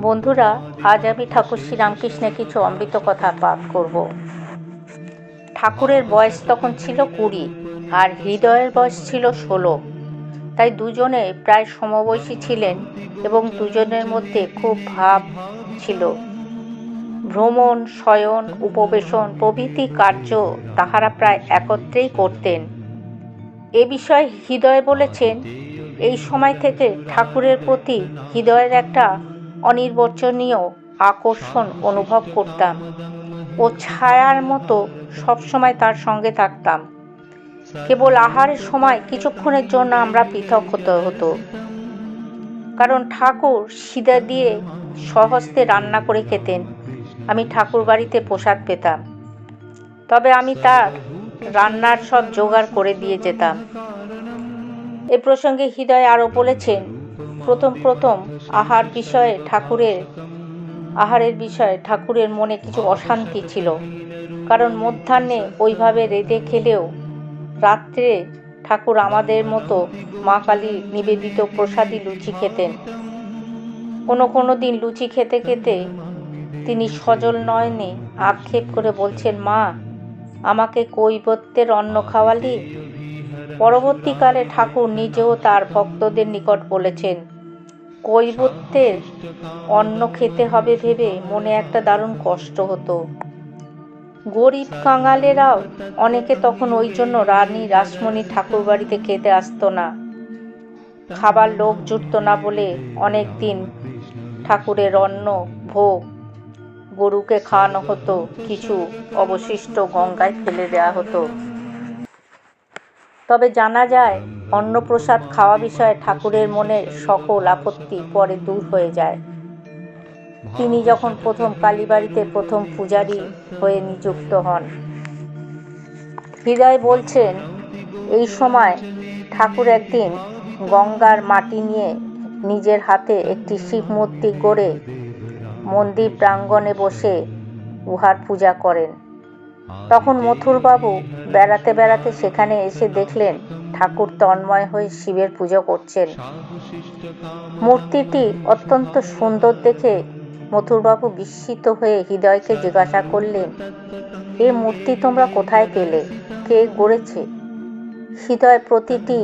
বন্ধুরা, আজ আমি ঠাকুর শ্রীরামকৃষ্ণের কিছু অমৃত কথা পাঠ করব। ঠাকুরের বয়স তখন ছিল কুড়ি, আর হৃদয়ের বয়স ছিল ষোলো। তাই দুজনে প্রায় সমবয়সী ছিলেন এবং দুজনের মধ্যে খুব ভাব ছিল। ভ্রমণ, শয়ন, উপবেশন, প্রভৃতি কার্য তাহারা প্রায় একত্রেই করতেন। এ বিষয়ে হৃদয় বলেছেন এই সময় থেকে ঠাকুরের প্রতি হৃদয়ের একটা অনির্বচনীয় আকর্ষণ অনুভব করতাম ও ছায়ার মতো সবসময় তার সঙ্গে থাকতাম। কেবল আহারের সময় কিছুক্ষণের জন্য আমরা পৃথক হতে হতো। কারণ ঠাকুর সিদা দিয়ে সহস্তে রান্না করে খেতেন। আমি ঠাকুর বাড়িতে প্রসাদ পেতাম। তবে আমি তার রান্নার সব জোগাড় করে দিয়ে যেতাম। এ প্রসঙ্গে হৃদয় আরও বলেছেন প্রথম প্রথম আহার বিষয়ে ঠাকুরের, আহারের বিষয়ে ঠাকুরের মনে কিছু অশান্তি ছিল। কারণ মধ্যাহ্নে ওইভাবে রেঁধে খেলেও রাত্রে ঠাকুর আমাদের মতো মা কালী নিবেদিত প্রসাদী লুচি খেতেন। কোনো কোনো দিন লুচি খেতে খেতে তিনি সজল নয়নে আক্ষেপ করে বলছেন, মা, আমাকে কৈবত্যের অন্ন খাওয়ালি? পরবর্তীকালে ঠাকুর নিজেও তার ভক্তদের নিকট বলেছেন, কৈবত্যের অন্ন খেতে হবে ভেবে মনে একটা দারুণ কষ্ট হতো। গরিব কাঙালেরাও অনেকে তখন ওই জন্য রানী রাসমণি ঠাকুর বাড়িতে খেতে আসতো না। খাবার লোক জুটতো না বলে অনেক দিন ঠাকুরের অন্ন, ভোগ, গরুকে খাওয়ানো হতো, কিছু অবশিষ্ট গঙ্গায় ফেলে দেওয়া হতো। তবে জানা যায়, অন্নপ্রসাদ খাওয়া বিষয়ে ঠাকুরের মনে সকল আপত্তি পরে দূর হয়ে যায়। তিনি যখন প্রথম কালীবাড়িতে প্রথম পূজারী হয়ে নিযুক্ত হন। হৃদয় বলছেন, এই সময় ঠাকুর একদিন গঙ্গার মাটি নিয়ে নিজের হাতে একটি শিব মূর্তি গড়ে মন্দির প্রাঙ্গণে বসে উহার পূজা করেন। তখন মথুরবাবু বেড়াতে বেড়াতে সেখানে এসে দেখলেন ঠাকুর তন্ময় হয়ে শিবের পুজো করছেন। মূর্তিটি অত্যন্ত সুন্দর দেখে মথুরবাবু বিস্মিত হয়ে হৃদয়কে জিজ্ঞাসা করলেন, এ মূর্তি তোমরা কোথায় পেলে? কে গড়েছে? হৃদয় প্রতিটি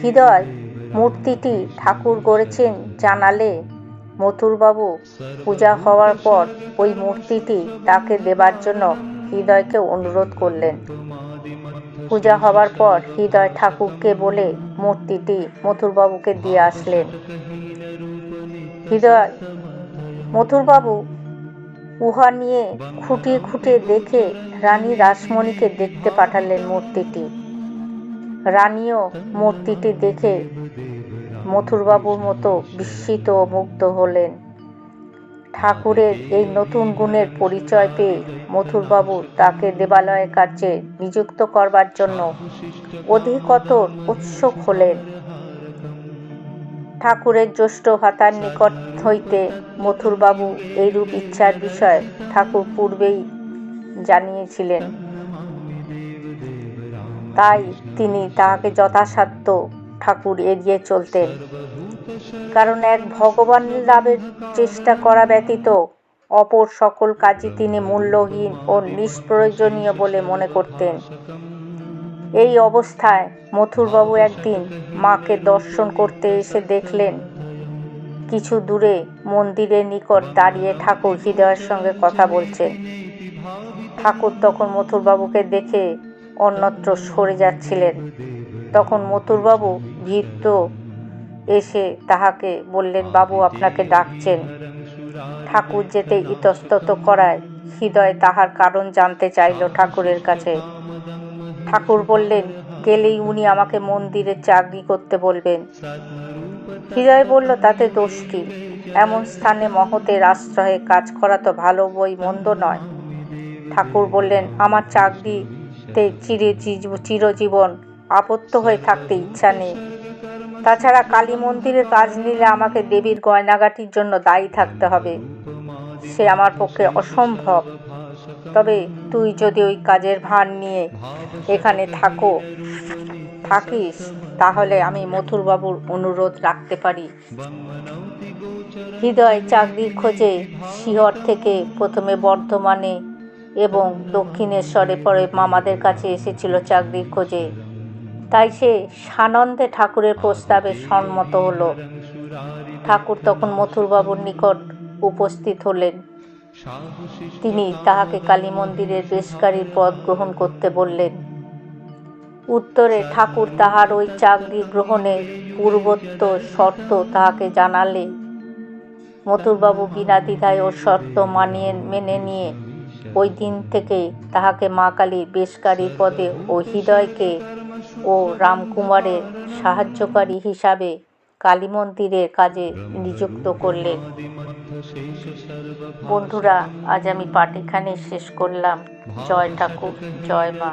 হৃদয় মূর্তিটি ঠাকুর গড়েছেন জানালে মথুরবাবু পূজা হওয়ার পর ওই মূর্তিটি তাকে দেবার জন্য হৃদয়কে অনুরোধ করলেন। পূজা হবার পর হৃদয় ঠাকুরকে বলে মূর্তিটি মথুরবাবুকে দিয়ে আসলেন। হৃদয়, মথুরবাবু উহা নিয়ে খুঁটিয়ে খুঁটিয়ে দেখে রানী রাসমণিকে দেখতে পাঠালেন মূর্তিটি। রানীও মূর্তিটি দেখে মথুরবাবুর মতো বিস্মিত মুগ্ধ হলেন। ঠাকুরের এই নতুন গুণের পরিচয় পেয়ে মথুরবাবু তাকে দেবালয়ের কাছে নিযুক্ত করবার জন্য অধিকতর উৎসুক হলেন। ঠাকুরের জ্যৈষ্ঠ ভাতার নিকট হইতে মথুরবাবু এইরূপ ইচ্ছার বিষয় ঠাকুর পূর্বেই জানিয়েছিলেন। তাই তিনি তাহাকে যথাসাধ্য ঠাকুর এড়িয়ে চলতেন। কারণ এক ভগবান লাভের চেষ্টা করা ব্যতীত অপর সকল কাজই তিনি মূল্যহীন ও নিষ্প্রয়োজনীয় বলে মনে করতেন। এই অবস্থায় মথুরবাবু একদিন মাকে দর্শন করতে এসে দেখলেন কিছু দূরে মন্দিরের নিকট দাঁড়িয়ে ঠাকুর হৃদয়ের সঙ্গে কথা বলছেন। ঠাকুর তখন মথুরবাবুকে দেখে অন্যত্র সরে যাচ্ছিলেন। তখন মথুরবাবু ভীত এসে তাহাকে বললেন বাবু আপনাকে ডাকছেন। ঠাকুর যেতে ইতস্তত করায়। হৃদয় তাহার কারণ জানতে চাইল ঠাকুরের কাছে। ঠাকুর বললেন, গেলেই উনি আমাকে মন্দিরে চাকরি করতে বলবেন। হৃদয় বলল, তাতে দোষ কি? এমন স্থানে মহতের আশ্রয়ে কাজ করা তো ভালো বই মন্দ নয়। ঠাকুর বললেন, আমার চাকরিতে চিরে চিরজীবন আপত্ত হয়ে থাকতে ইচ্ছা নেই। তাছাড়া কালী মন্দিরের কাজ নিলে আমাকে দেবীর গয়নাগাটির জন্য দায়ী থাকতে হবে। সে আমার পক্ষে অসম্ভব। তবে তুই যদি ওই কাজের ভার নিয়ে এখানে থাকো, থাকিস, তাহলে আমি মথুরবাবুর অনুরোধ রাখতে পারি। হৃদয় চাকরির খোঁজে শিহর থেকে প্রথমে বর্ধমানে এবং দক্ষিণেশ্বরে পরে মামাদের কাছে এসেছিল চাকরির খোঁজে। তাই সে সানন্দে ঠাকুরের প্রস্তাবে সম্মত হলো। ঠাকুর তখন মথুরবাবুর নিকট উপস্থিত হলেন। তিনি তাহাকে কালী মন্দিরের বেশকারীর পদ গ্রহণ করতে বললেন। উত্তরে ঠাকুর তাহার ওই চাকরি গ্রহণের পূর্বোত্ত শর্ত তাহাকে জানালে। মথুরবাবু বিনা দ্বিধায় ও শর্ত মানিয়ে মেনে নিয়ে ওই দিন থেকে তাহাকে মা কালীর বেশকারীর পদে ও হৃদয়কে ও রামকুমারের সাহায্যকারী হিসাবে কালী মন্দিরের কাজে নিযুক্ত করলেন। বন্ধুরা, আজ আমি পাঠ এখানে শেষ করলাম। জয় ঠাকুর, জয় মা।